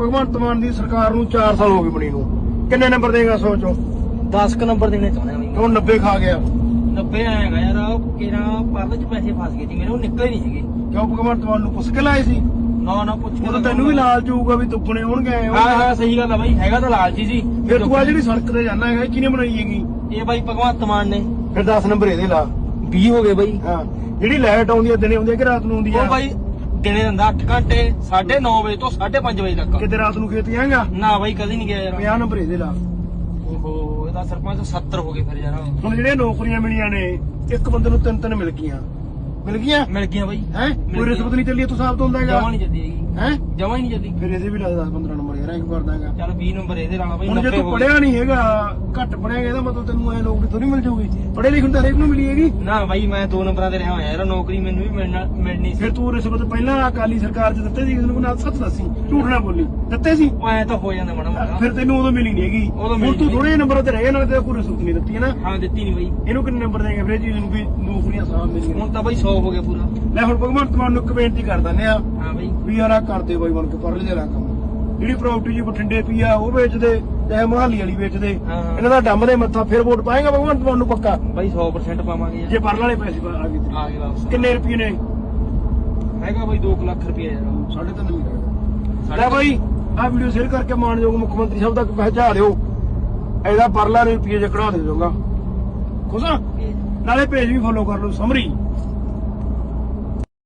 ਭਗਵੰਤ ਮਾਨ ਦੀ ਸਰਕਾਰ ਨੂੰ 4 ਸਾਲ ਹੋ ਗਏ ਬਣੀ ਨੂੰ। ਕਿੰਨੇ ਨੰਬਰ ਦੇਗਾ ਸੋਚੋ? 10 ਕ ਨੰਬਰ ਦੇਣੇ ਚਾਹੁੰਦੇ ਆ ਬਈ। ਹੁਣ 90 ਖਾ ਗਿਆ। 90 ਆਏਗਾ ਯਾਰ ਉਹ ਕਿਰਾ ਪਰਲੇ ਚ ਪੈਸੇ ਫਸ ਗਏ ਸੀ ਮੇਰੇ ਉਹ ਨਿਕਲੇ ਨਹੀਂ ਸੀਗੇ। ਕਿਉਂ ਭਗਵੰਤ ਮਾਨ ਨੂੰ ਪੁੱਛ ਕੇ ਲਾਏ ਸੀ? ਨਾ ਨਾ ਪੁੱਛ ਕੇ ਉਹ ਤੈਨੂੰ ਵੀ ਲਾਲਚ ਹੋਊਗਾ ਵੀ ਦੁੱਗਣੇ ਹੋਣਗੇ ਹਾਂ ਹਾਂ ਸਹੀ ਗੱਲ ਆ ਬਾਈ ਹੈਗਾ ਤਾਂ ਲਾਲਚੀ ਜੀ ਫਿਰ ਤੂੰ ਆ ਜਿਹੜੀ ਸੜਕ ਤੇ ਜਾਣਾ ਹੈਗਾ ਕਿਹਨੇ ਬਣਾਈ ਹੈਗੀ? ਇਹ ਬਾਈ ਭਗਵੰਤ ਮਾਨ ਨੇ। ਫਿਰ 10 ਨੰਬਰ ਇਹਦੇ ਲਾ। 20 ਹੋ ਗਏ ਬਾਈ। ਹਾਂ। ਜਿਹੜੀ ਲਾਈਟ ਆਉਂਦੀ ਹੈ ਦਿਨੇ ਆਉਂਦੀ ਹੈ ਕਿ ਰਾਤ ਨੂੰ ਆਉਂਦੀ ਉਹ ਹੈ ਬਾਈ ਦਿਨੇ ਦਿੰਦਾ 8 ਘੰਟੇ 9:30 ਵਜੇ ਤੋਂ 5:30 ਵਜੇ ਤੱਕ। ਕਿਤੇ ਰਾਤ ਨੂੰ ਖੇਤ ਜਾਏਗਾ? ਨਾ ਬਾਈ ਕਦੀ ਨਹੀਂ ਗਿਆ ਯਾਰ। 50 ਨੰਬਰ ਇਹਦੇ ਲਾ ਓਹੋ ਇਹਦਾ ਸਰਪੰਚ 70 ਹੋ ਗਏ ਫਿਰ ਯਾਰ। ਹੁਣ ਜਿਹੜੀਆਂ ਨੌਕਰੀਆਂ ਮਿਲੀਆਂ ਨੇ ਇੱਕ ਬੰਦੇ ਨੂੰ ਤਿੰਨ ਤਿੰਨ ਮਿਲ ਗਈਆਂ। ਮਿਲ ਗਈਆਂ? ਮਿਲ ਗਿਆ ਬਾਈ। ਹੈ? ਕੋਈ ਰਿਸ਼ਵਤ ਨਹੀਂ ਚੱਲੀ ਤੂੰ ਸਾਬਤ ਹੁੰਦਾ ਹੈਗਾ? ਜਮਾ ਨਹੀਂ ਚੱਲੀ ਹੈਗੀ। ਹੈ? ਜਮਾ ਹੀ ਨਹੀਂ ਚੱਲੀ। ਫਿਰ ਇਹਦੇ ਵੀ ਲਾ 10 15 ਨੰਬਰ ਯਾਰ ਐਂ ਕਰ ਦਾਂਗਾ ਚੱਲ 20 ਨੰਬਰ ਇਹਦੇ ਨਾਲ ਬਾਈ ਹੁਣ ਜੇ 90 ਤੂੰ ਹੋ ਗਏ। ਪੜਿਆ ਨਹੀਂ ਹੈਗਾ ਘੱਟ ਪੜਿਆ ਹੈਗਾ ਇਹਦਾ ਮਤਲਬ ਤੈਨੂੰ ਐ ਨੌਕਰੀ ਥੋੜੀ ਮਿਲ ਜਾਊਗੀ। ਪੜੇ ਲਿਖਣ ਤਾਂ ਹਰੇਕ ਨੂੰ ਮਿਲੀ ਹੈਗੀ। ਨਾ ਬਾਈ ਮੈਂ ਦੋ ਨੰਬਰਾਂ ਤੇ ਰਿਹਾ ਹੋਇਆ ਯਾਰ ਨੌਕਰੀ ਮੈਨੂੰ ਵੀ ਮਿਲਣਾ ਮਿਲਣੀ ਸੀ। ਫਿਰ ਤੂੰ ਰਿਸ਼ਵਤ ਪਹਿਲਾਂ ਅਕਾਲੀ ਸਰਕਾਰ 'ਚ ਦਿੱਤੇ ਸੀ ਕਿਸੇ ਨੂੰ ਨਾਲ ਸੱਚ ਦੱਸੀ। ਝੂਠ ਨਾ ਬੋਲੀ। ਦਿੱਤੇ ਸੀ। ਉਹ ਐ ਤਾਂ ਹੋ ਜਾਂਦਾ ਮਾੜਾ ਮੋਟਾ। ਫਿਰ ਤੈਨੂੰ ਉਦੋਂ ਮਿਲੀ ਨਹੀਂ ਹੈਗੀ। ਉਦੋਂ ਹੁਣ ਤੂੰ ਨਹੀਂ। ਥੋੜੇ ਨੰਬਰ ਤੇ ਰਹਿ ਗਿਆ ਨਾਲੇ ਤੇ ਕੋਈ ਰਿਸ਼ਵਤ ਨਹੀਂ ਦਿੱਤੀ ਹੈ ਨਾ? ਹਾਂ ਦਿੱਤੀ ਨਹੀਂ ਬਾਈ। ਇਹਨੂੰ ਕਿੰਨੇ ਨੰਬਰ ਦੇਂਗੇ ਫਿਰ ਜੀ? ਨੂੰ ਵੀ ਨੌਕਰੀਆਂ ਸਾਫ਼ ਮਿਲੀਆਂ ਹੁਣ ਤਾਂ ਬਾਈ 100 ਹੋ ਗਿਆ ਪੂਰਾ। ਲੈ ਹੁਣ ਭਗਵੰਤ ਮਾਨ ਨੂੰ ਇੱਕ ਬੇਨਤੀ ਕਰ ਦਿੰਦੇ ਆ ਹਾਂ ਬਾਈ। ਵੀ ਯਾਰ ਕਰਦੇ ਬਾਈ ਬਣ ਕੇ ਪਰ ਲੈ ਕੰਮ। ਜਿਹੜੀ ਪ੍ਰਾਪਰਟੀ ਜੀ ਬਠਿੰਡੇ ਪਈ ਆ ਉਹ ਵੇਚਦੇ ਚਾਹੇ ਮਹਾਲੀ ਵਾਲੀ ਵੇਚਦੇ। ਹਾਂ, ਹਾਂ। ਇਹਨਾਂ ਦਾ ਡੰਮ ਦੇ ਮੱਥਾ ਫਿਰ ਵੋਟ ਪਾਏਗਾ ਭਗਵੰਤ ਮਾਨ ਨੂੰ ਪੱਕਾ? ਬਾਈ 100% ਪਾਵਾਂਗੇ ਯਾਰ। ਜੇ ਪਰਲ ਵਾਲੇ ਪੈਸੇ ਆ ਗਏ। ਆ ਗਏ ਵਾਪਸ। ਕਿੰਨੇ ਰੁਪਏ ਨੇ? ਹੈਗਾ ਬਾਈ 2 ਲੱਖ ਰੁਪਏ ਯਾਰ। ਸਾਢੇ ਤਿੰਨ ਮਹੀਨੇ ਲੈ ਬਾਈ ਆ ਵੀਡੀਓ ਸ਼ੇਅਰ ਕਰਕੇ ਮਾਨਯੋਗ ਮੁੱਖ ਮੰਤਰੀ ਸਾਹਿਬ ਤੱਕ ਪਹੁੰਚਾ ਦਿਓ। ਇਹਦਾ ਪਰਲਾ ਰੁਪਏ ਜੇ ਕਢਾ ਦੇ ਦਊਗਾ। ਖੁਸ਼ਾ ਨਾਲੇ ਪੇਜ ਵੀ ਫੋਲੋ ਕਰ ਲਓ। ਸਮਰੀ